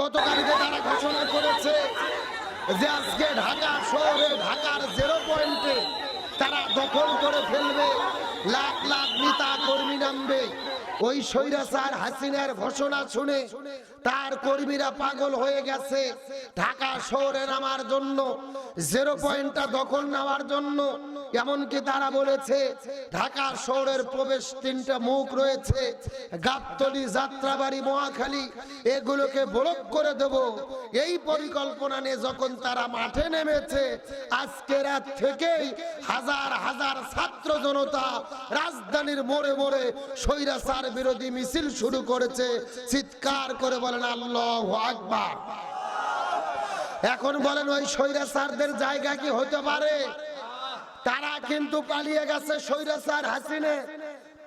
গতকালকে তারা ঘোষণা করেছে যে আজকে ঢাকা শহরে ঢাকার জেরো পয়েন্টে তারা দখল করে ফেলবে, লাখ লাখ নেতা কর্মী নামবে। ওই স্বৈরাচার হাসিনার ঘোষণা শুনে তার কর্মীরা পাগল হয়ে গেছে। ঢাকা শহরে নামার জন্য জিরো পয়েন্টটা দখল নেওয়ার জন্য, এমনকি তারা বলেছে, ঢাকা শহরের প্রবেশ তিনটা মুখ রয়েছে, গাবতলি, যাত্রাবাড়ি, মহাখালী, এগুলোকে ব্লক করে দেব। এই পরিকল্পনা নিয়ে যখন তারা মাঠে নেমেছে, আজকে রাত থেকেই হাজার হাজার ছাত্র জনতা রাজধানীর মোড়ে মোড়ে স্বৈরাচার বিরোধী মিছিল শুরু করেছে, চিৎকার করে বলেন, আল্লাহ আকবার। এখন বলেন, ওই স্বৈরাচারদের জায়গা কি হতে পারে? তারা কিন্তু পালিয়ে গেছে স্বৈরাচার হাসিনে।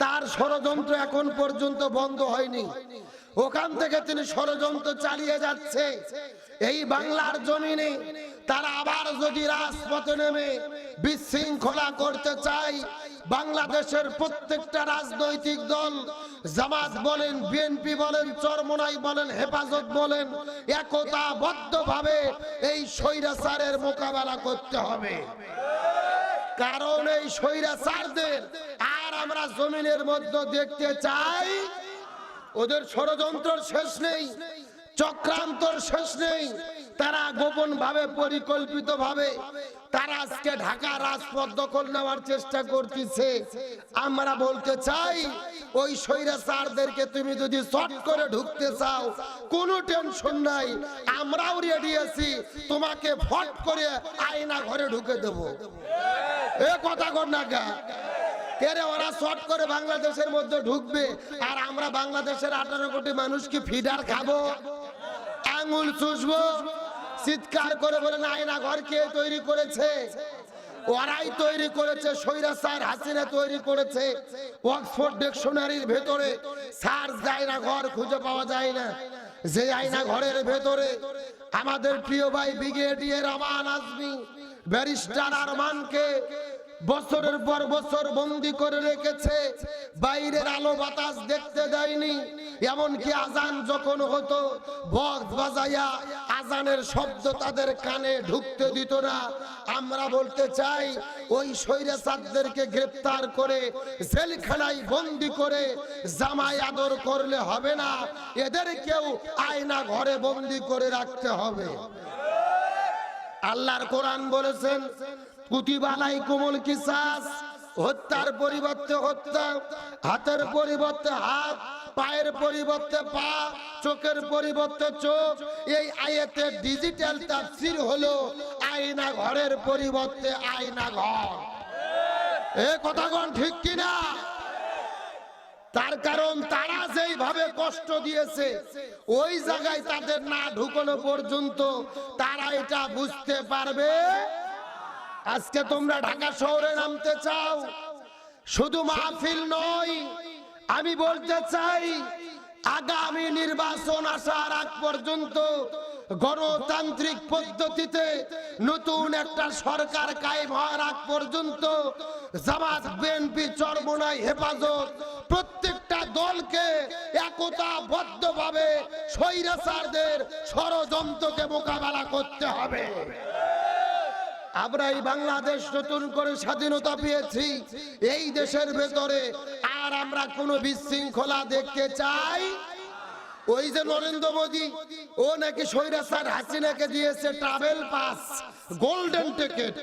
তার ষড়যন্ত্র এখন পর্যন্ত বন্ধ হয়নি। ওখান থেকে তিনি ষড়যন্ত্র চালিয়ে যাচ্ছে। এই বাংলার জমিনে তারা আবার যদি রাজপথে নেমে বিশৃঙ্খলা করতে চায়, বাংলাদেশের প্রত্যেকটা রাজনৈতিক দল, জামাত বলেন, বিএনপি বলেন, চরমনাই বলেন, হেফাজত বলেন, একতাবদ্ধভাবে এই স্বৈরাচারের মোকাবেলা করতে হবে। কারণ এই স্বৈরাচারদের আর আমরা জমিনের মধ্যে দেখতে চাই ওদের ষড়যন্ত্রের শেষ নেই, চক্রান্তর শেষ নেই। তারা গোপন ভাবে পরিকল্পিত ভাবে তারা আজকে ঢাকা রাজপথ দখল নেওয়ার চেষ্টা করতেছে। আমরা বলতে চাই, ওই স্বৈরাচারদেরকে তুমি যদি শর্ট করে ঢুকতে চাও, কোনো টেনশন নাই, আমরাও রেডি আছি, তোমাকে ফট করে আয়না ঘরে ঢুকে দেবো। এ কথা কর না গা। ওরা করে বাংলাদেশের মধ্যে ঢুকবে। আর আমরা বাংলাদেশের আঠারো কোটি ফিডার খাব। আঙুল চিৎকার করে বলে আয়না ঘর কে তৈরি করেছে? ওরাই তৈরি করেছে, স্বৈরাচার হাসিনা তৈরি করেছে। অক্সফোর্ড ডিকশনারির ভেতরে সার্চ আয়না ঘর খুঁজে পাওয়া যায় না। যে আয়না ঘরের ভেতরে। আমাদের প্রিয় ভাই ব্রিগেডিয়ার আমান আজমি ব্যারিস্টার আরমানকে বছরের পর বছর বন্দি করে রেখেছে। বাইরের আলো বাতাস দেখতে দেয়নি এমনকি আজান যখন হতো, বক্স বাজাইয়া আজানের শব্দ তাদের কানে ঢুকতে দিত না। আমরা বলতে চাই, ওই স্বৈরাচারদেরকে গ্রেপ্তার করে জেলখানায় বন্দি করে জামাই আদর করলে হবে না। এদেরকেও আয়না ঘরে বন্দি করে রাখতে হবে। আল্লাহর কোরআন বলেছেন কুতিবালাই কোমল কিসাস। হত্যার পরিবর্তে হত্যা, হাতের পরিবর্তে হাত, পায়ের পরিবর্তে পা, চোখের পরিবর্তে চোখ। এই আয়াতের ডিজিটাল তাফসীর হলো আয়না ঘরের পরিবর্তে আয়না ঘর। এ কথাগণ ঠিক কিনা? তার কারণ তারা যেইভাবে কষ্ট দিয়েছে, ওই জায়গায় তাদের না ঢুকানো পর্যন্ত তারা এটা বুঝতে পারবে। আজকে তোমরা ঢাকা শহরে নামতে চাও। শুধু মাহফিল নয়, আমি বলতে চাই, আগামী নির্বাচন আসার আগ পর্যন্ত গণতান্ত্রিক পদ্ধতিতে নতুন একটা সরকার কায়েম হওয়ার আগ পর্যন্ত জামাত, বিএনপি, চরমনাই, হেফাজত প্রত্যেকটা দলকে একতাবদ্ধভাবে স্বৈরাচারদের ষড়যন্ত্রকে মোকাবেলা করতে হবে। আমরা এই বাংলাদেশ নতুন করে স্বাধীনতা পেয়েছি। এই দেশের ভেতরে আর আমরা কোনো বিশৃঙ্খলা দেখতে চাই। ওই যে নরেন্দ্র মোদী, ও নাকি স্বৈরাচার হাসিনাকে দিয়েছে ট্রাভেল পাস গোল্ডেন টিকেট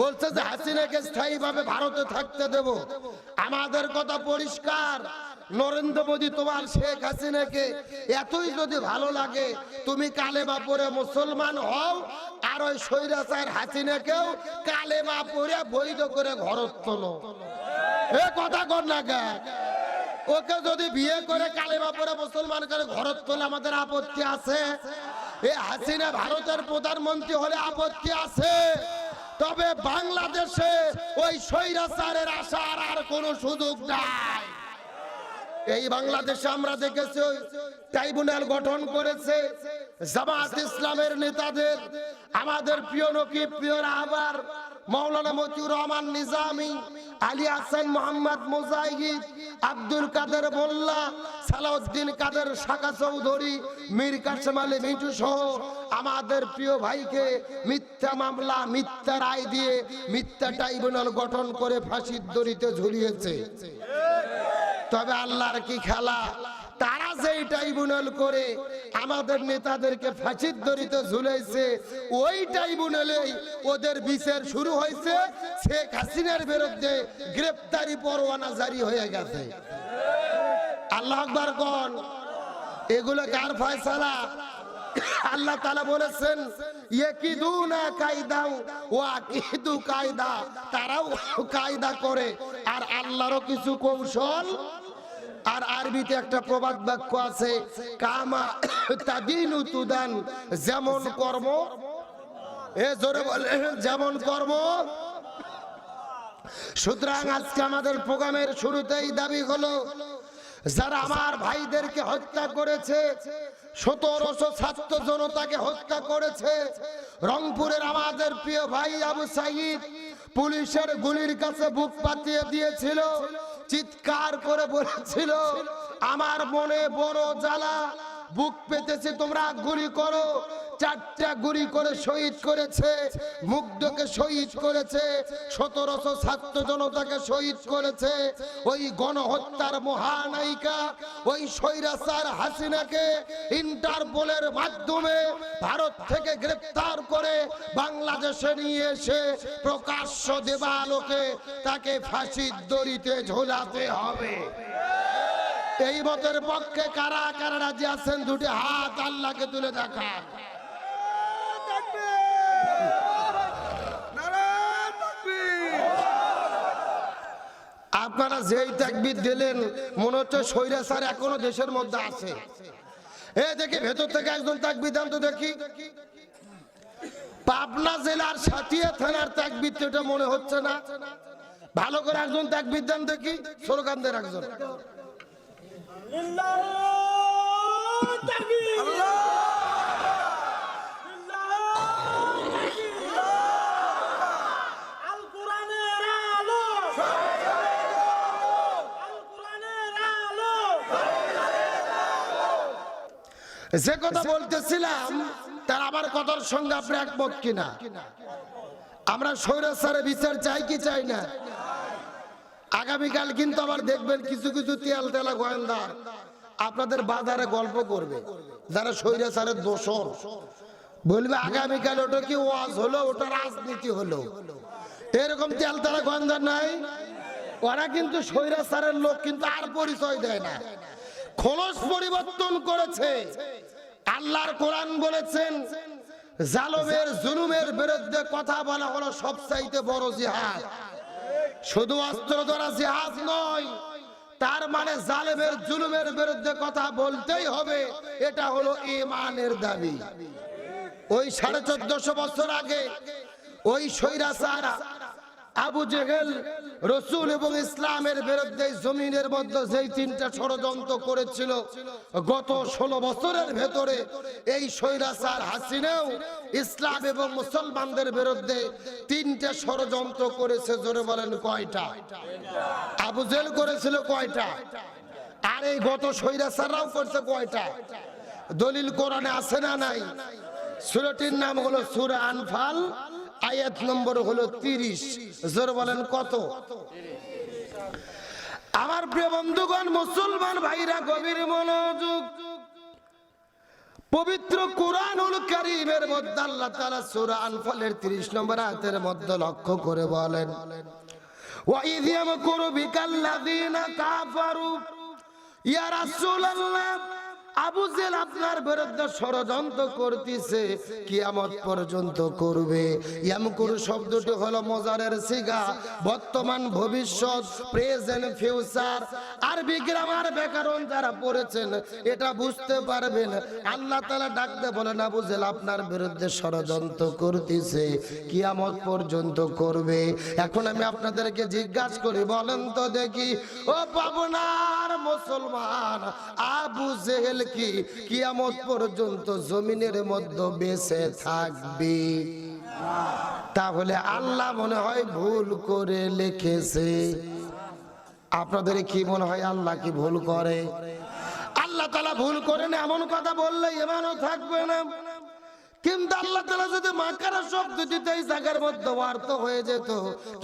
বলছে যে হাসিনাকে স্থায়ীভাবে ভারতে থাকতে দেব। আমাদের কথা পরিষ্কার। নরেন্দ্র মোদী, তোমার শেখ হাসিনাকে এতই যদি ভালো লাগে, তুমি কালেমা পরে মুসলমান হও আর ওই স্বৈরাচার হাসিনাকেও কালেমা পরে বৈধ করে ঘরত তোলো। এ কথা কর না কে? ওকে যদি বিয়ে করে কালেমা পরে মুসলমান করে ঘরত তোলে, আমাদের আপত্তি আছে। এ হাসিনা ভারতের প্রধানমন্ত্রী হলে আপত্তি আছে। তবে বাংলাদেশে ওই স্বৈরাচারের আসার আর কোনো সুযোগ নাই। এই বাংলাদেশে আমরা দেখেছি ট্রাইব্যুনাল গঠন করেছে জামাত ইসলামের নেতাদের। আমাদের প্রিয় নকিব প্রিয় রাহবার মৌলানা মতিউর রহমান নিজামি, আলী হাসান মোহাম্মদ মুজাহিদ, আব্দুল কাদের মোল্লা, সালাউদ্দিন কাদের শাখা চৌধুরী, মীর কাসেম আলী মিঠু সহ আমাদের প্রিয় ভাইকে মিথ্যা মামলা, মিথ্যা রায় দিয়ে মিথ্যা ট্রাইব্যুনাল গঠন করে ফাঁসির দড়িতে ঝুলিয়েছে। তবে আল্লাহর কি খেলা? তারা যেই ট্রাইব্যুনাল করে, আমাদের নেতাদেরকে ফাঁসির দড়িতে ঝুলেছে ওই ট্রাইব্যুনালেই ওদের বিচার শুরু হয়েছে। শেখ হাসিনার বিরুদ্ধে গ্রেপ্তারি পরোয়ানা জারি হয়ে গেছে। আল্লাহ আকবর কোন। এগুলো কার ফয়সালা? আল্লাহ তালা বলেছেন তারাও কায়দা করে। আর আল্লাহরও কিছু কৌশল। আর আরবিতে একটা প্রবাদ বাক্য আছে, কামা যেমন কর্ম। এ জোরে বলে, যেমন কর্ম। সুতরাং আজকে আমাদের প্রোগ্রামের শুরুতেই দাবি হলো যারা আমার ভাইদেরকে হত্যা করেছে, সতেরোশো ছাত্র জনতাকে হত্যা করেছে। রংপুরের আমাদের প্রিয় ভাই আবু সাইদ পুলিশের গুলির কাছে বুক পাতিয়ে দিয়েছিল, চিৎকার করে বলেছিল, আমার মনে বড় জ্বালা বুক পেতেছে, তোমরা গুলি করো। চারটা গুলি করে শহীদ করেছে, মুগ্ধকে শহীদ করেছে, সতেরোশো ছাত্র জনতাকে শহীদ করেছে। ওই গণহত্যার মহানায়িকা, ওই স্বৈরাচার হাসিনাকে ইন্টারপোলের মাধ্যমে ভারত থেকে গ্রেপ্তার করে বাংলাদেশে নিয়ে এসে প্রকাশ্য দেবালোকে তাকে ফাঁসির দড়িতে ঝোলাতে হবে। এই মতের পক্ষে কারা কারা রাজি আছেন? দুটি হাত আল্লাহকে তুলে দেখান। আপনারা যেই তাকবির দিলেন, মনে হচ্ছে স্বৈরাচার এখনও দেশের মধ্যে আছে। এ দেখি, ভেতর থেকে একজন তাকবির দেন তো দেখি। পাবনা জেলার সাথিয়া থানার তাকবির তো এটা মনে হচ্ছে না। ভালো করে একজন তাকবির দেন দেখি দেন একজন আল কোরআনের আলো আল কোরআনের আলো যে কথা বলতেছিলাম, তার আমার কথার সঙ্গে আপনি একমত কিনা? আমরা স্বৈরাচারে বিচার চাই কি চাই না? আগামীকাল কিন্তু আবার দেখবেন কিছু কিছু তেল তেলা গোয়েন্দা আপনাদের বাজারে গল্প করবে, যারা স্বৈরাচারের দোষর। বলবে, আগামীকাল ওটা কি ওয়াজ হলো? ওটা রাজনীতি হলো। এরকম তেল তেলা গোয়েন্দা নাই। ওরা কিন্তু স্বৈরাচারের লোক, কিন্তু আর পরিচয় দেয় না। খোলস পরিবর্তন করেছে। আল্লাহর কোরআন বলেছেন, জালমের, জুলুমের বিরুদ্ধে কথা বলা হলো সবচাইতে বড় জিহাদ। শুধু অস্ত্র দ্বারা জেহাজ নয়, তার মানে জালেমের জুলুমের বিরুদ্ধে কথা বলতেই হবে, এটা হলো ইমানের দাবি। ওই সাড়ে চোদ্দশো বছর আগে ওই সৈরাচারা আবু জেহেল, রসুল এবং ইসলামের বিরুদ্ধে জমিনের মধ্যে যেই তিনটা ষড়যন্ত্র করেছিল, গত ষোলো বছরের ভেতরে এই সৈরাচার হাসিনেও ইসলাম এবং মুসলমানদের বিরুদ্ধে তিনটা ষড়যন্ত্র করেছে, জোরে বলেন কয়টা? আবু জেল করেছিল কয়টা? আর এই গত সৈরাচাররাও করছে কয়টা? দলিল কোরআনে আছে না নাই? সুরটির নাম হলো সুরা আনফাল। আয়াত নম্বর হলো তিরিশ। জোর বলেন, কত? আমার প্রিয় বন্ধুগণ, মুসলমান ভাইরা, গভীর মনোযোগ। পবিত্র কোরআনুল কারীমের মধ্যে আল্লাহ তাআলা সূরা আনফালের 30 নম্বর আয়াতের মধ্যে লক্ষ্য করে বলেন ওয়াইদ ইয়ামকুরু বিকাল্লাযীনা কাফারু, ইয়া রাসূলুল্লাহ। আবু জেল আপনার বিরুদ্ধে ষড়যন্ত্র করতেছে, কিয়ামত পর্যন্ত করবে। ইয়ামকুর শব্দটি হলো মজারের সিগা। বর্তমান ভবিষ্যৎ, প্রেজেন্ট ফিউচার। আরবি গ্রামার ব্যাকরণ যারা পড়েছেন, এটা বুঝতে পারবেন। আল্লাহ তাআলা ডাকতে বলেন, আবু জেল আপনার বিরুদ্ধে ষড়যন্ত্র করতেছে, কিয়ামত পর্যন্ত করবে। এখন আমি আপনাদেরকে জিজ্ঞাসা করি, বলেন তো দেখি। ও পাবনার মুসলমান, আবু কি কিয়ামত পর্যন্ত জমিনের মধ্যে বেঁচে থাকবে। তাহলে আল্লাহ মনে হয় ভুল করে লিখেছে। আপনাদের কি মনে হয় আল্লাহ কি ভুল করে? আল্লাহ তালা ভুল করেন এমন কথা বললে এমনও থাকবে না। কিন্তু আল্লাহ তালা যদি মাকারা শব্দ দিতে, এই মধ্যে অর্থ হয়ে যেত।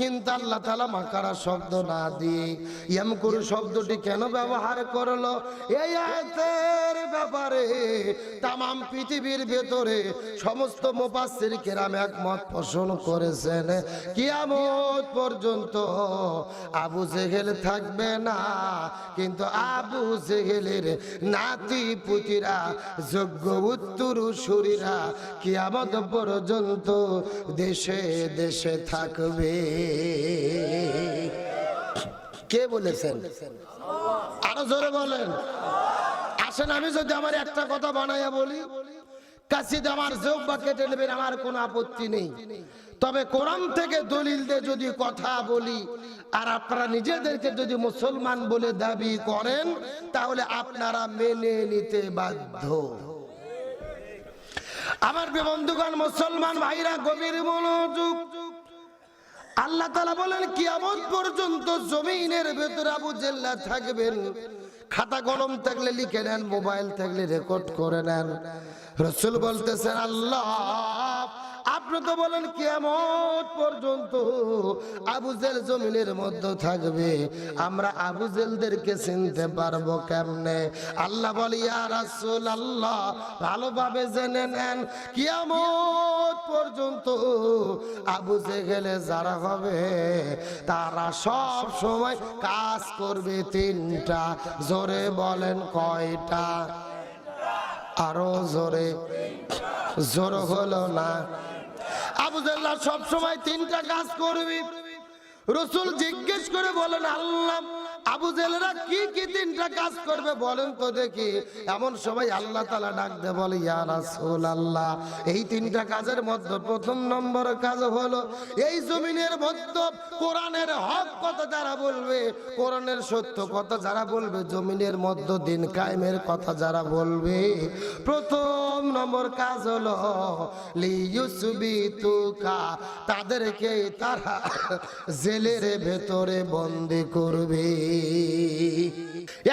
কিন্তু আল্লাহ তালা মাকারা শব্দ না দিয়ে ইয়ামকুর শব্দটি কেন ব্যবহার করল? এই আয়াতের ব্যাপারে তামাম পৃথিবীর ভেতরে সমস্ত মুফাসসির কেরাম একমত পোষণ করেছেন। কিয়ামত পর্যন্ত আবু জেহেল থাকবে না, কিন্তু আবু জেহেলের নাতি পুতিরা যোগ্য উত্তর সুরীরা কিয়ামত পর্যন্ত দেশে দেশে থাকবে। কে বলেছেন? আরও জোরে বলেন। আসেন, আমি যদি আমার একটা কথা বানাইয়া বলি আপত্তি নেই। তবে থেকে যদি কথা বলি, আর আপনারা নিজেদেরকে যদি মুসলমান বলে দাবি করেন, তাহলে আপনারা মেনে নিতে বাধ্য। আমার বন্ধুগণ, মুসলমান ভাইরা, গভীর মনোযোগ। আল্লাহ তালা বলেন, কিয়ামত পর্যন্ত জমিনের ভেতরে আবু জেল্লা থাকবেন। খাতা কলম থাকলে লিখে নেন, মোবাইল থাকলে রেকর্ড করে নেন। রসুল বলতেছেন, আল্লাহ আপনি তো বলেন কেমন পর্যন্ত আবু জেল জমিনের মধ্যে থাকবে। আমরা আবু জেলদেরকে চিনতে পারব কেমনে? আল্লাহ বলি, ইয়া আল্লাহ ভালোভাবে জেনে নেন, কিয়ামত পর্যন্ত আবু জেহেলে যারা হবে, তারা সব সময় কাজ করবে তিনটা। জোরে বলেন কয়টা? আরও জোরে। জোর হলো না? আবুদুল্লাহ সব সময় তিনটা কাজ করবি। রসুল জিজ্ঞেস করে বলেন আল্লাহ আবু জেলেরা কি কি তিনটা কাজ করবে বলেন তো দেখি। এমন সময় আল্লাহ তালা ডাক দে বলে, ইয়া রাসূল আল্লাহ এই তিনটা কাজের মধ্যে প্রথম নম্বর কাজ হলো, এই জমিনের মধ্যে কোরআনের হক কথা যারা বলবে, কোরআনের সত্য কথা যারা বলবে, জমিনের মধ্যে দিন কায়েমের কথা যারা বলবে। প্রথম নম্বর কাজ হলো লিউসবিতুকা তাদেরকে তারা জেলের ভেতরে বন্দি করবে।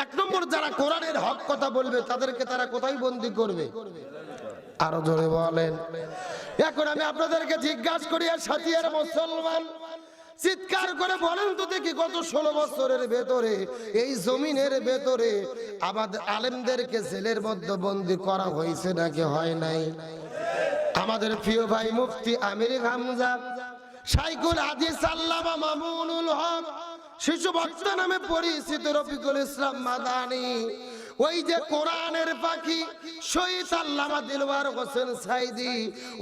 এক নম্বর যারা কোরআনের হক কথা বলবে, তাদেরকে তারা কোথায় বন্দি করবে? আরও জোরে বলেন। এখন আমি আপনাদেরকে জিজ্ঞাসা করি আর সাথিয়ার মুসলমান? চিৎকার করে বলেন তো দেখি গত ষোলো বছরের ভেতরে, এই জমিনের ভেতরে আমাদের আলেমদেরকে জেলের মধ্যে বন্দি করা হয়েছে নাকি হয় নাই? আমাদের প্রিয় ভাই মুফতি আমির হামজা সাইকুল হাদিস আল্লামা মামুনুল হক শিশু ভক্ত নামে পরিচিত রফিকুল ইসলাম মাদানি। ওই যে কোরআনের পাখি শহীদ আল্লামা দিলওয়ার হোসেন সাইদি,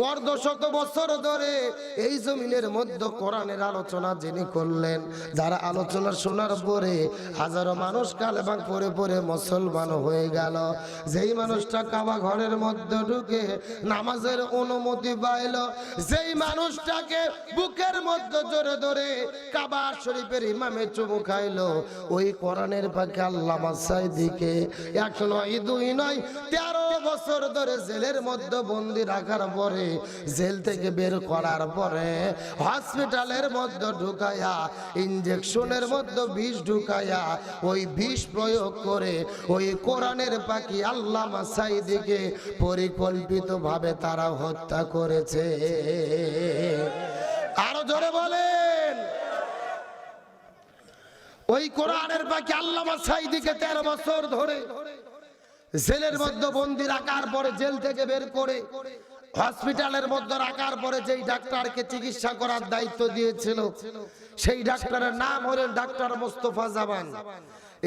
অর্ধ শত বছর ধরে এই জমিনের মধ্যে কোরআনের আলোচনা যিনি করলেন, যারা আলোচনা শোনার পরে হাজারো মানুষ কালেবাং পরে পরে মুসলমান হয়ে গেল। যেই মানুষটা কাবা ঘরের মধ্যে ঢুকে নামাজের অনুমতি পাইল, যেই মানুষটাকে বুকের মধ্যে জোরে ধরে কাবা শরীফের ইমামে চুমু খাইলো, ওই কোরআনের পাখি আল্লামা সাইদিকে এক নয়, দুই নয়, তেরো বছর ধরে জেলের মধ্যে বন্দি রাখার পরে, জেল থেকে বের করার পরে, হসপিটালের মধ্যে ঢুকাইয়া ইঞ্জেকশনের মধ্যে বিষ ঢুকাইয়া ওই বিষ প্রয়োগ করে, ওই কোরআনের পাখি আল্লামা সাইদিকে পরিকল্পিতভাবে তারা হত্যা করেছে আরও জোরে বলেন ওই কোরআনের পাখি আল্লামা সাইদিকে তেরো বছর ধরে জেলের মধ্যে বন্দি রাখার পরে জেল থেকে বের করে হসপিটালের মধ্যে রাখার পরে যেই ডাক্তারকে চিকিৎসা করার দায়িত্ব দিয়েছিল, সেই ডাক্তারের নাম হলেন ডাক্তার মোস্তফা জামান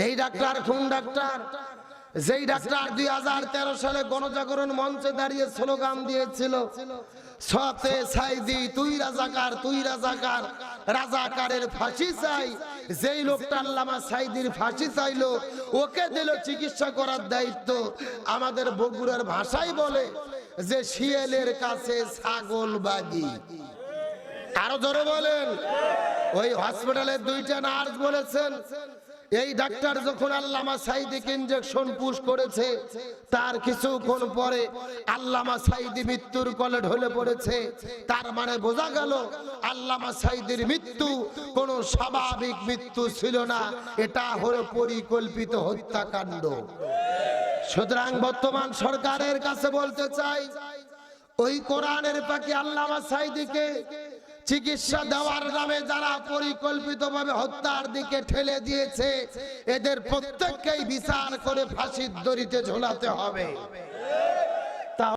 এই ডাক্তার কোন ডাক্তার? যেই ডাক্তার দুই হাজার তেরো সালে গণজাগরণ মঞ্চে দাঁড়িয়ে স্লোগান দিয়েছিল সাইদি তুই রাজাকার তুই রাজাকার, রাজাকারের ফাঁসি চাই যেই লোকটা আল্লামা সাইদির ফাঁসি চাইলো, ওকে দিল চিকিৎসা করার দায়িত্ব। আমাদের বগুড়ার ভাষাই বলে যে, শিয়ালের কাছে ছাগল বাগি। আরও জোরে বলেন। ওই হসপিটালের দুইটা নার্স বলেছেন। এই ডাক্তার যখন আল্লামা সাইদিকে ইঞ্জেকশন পুশ করেছে, তার কিছুক্ষণ পরে আল্লামা সাইদি মৃত্যুর কলে ঢলে পড়েছে। তার মানে বোঝা গেল, আল্লামা সাইদির মৃত্যু কোনো স্বাভাবিক মৃত্যু ছিল না, এটা হলো পরিকল্পিত হত্যাকাণ্ড। সুতরাং বর্তমান সরকারের কাছে বলতে চাই, ওই কোরআনের পাখি আল্লামা সাইদিকে চিকিৎসা দেওয়ার নামে যারা পরিকল্পিতভাবে হত্যার দিকে ঠেলে দিয়েছে এদের প্রত্যেককেই বিচার করে ফাঁসির দড়িতে ঝোলাতে হবে।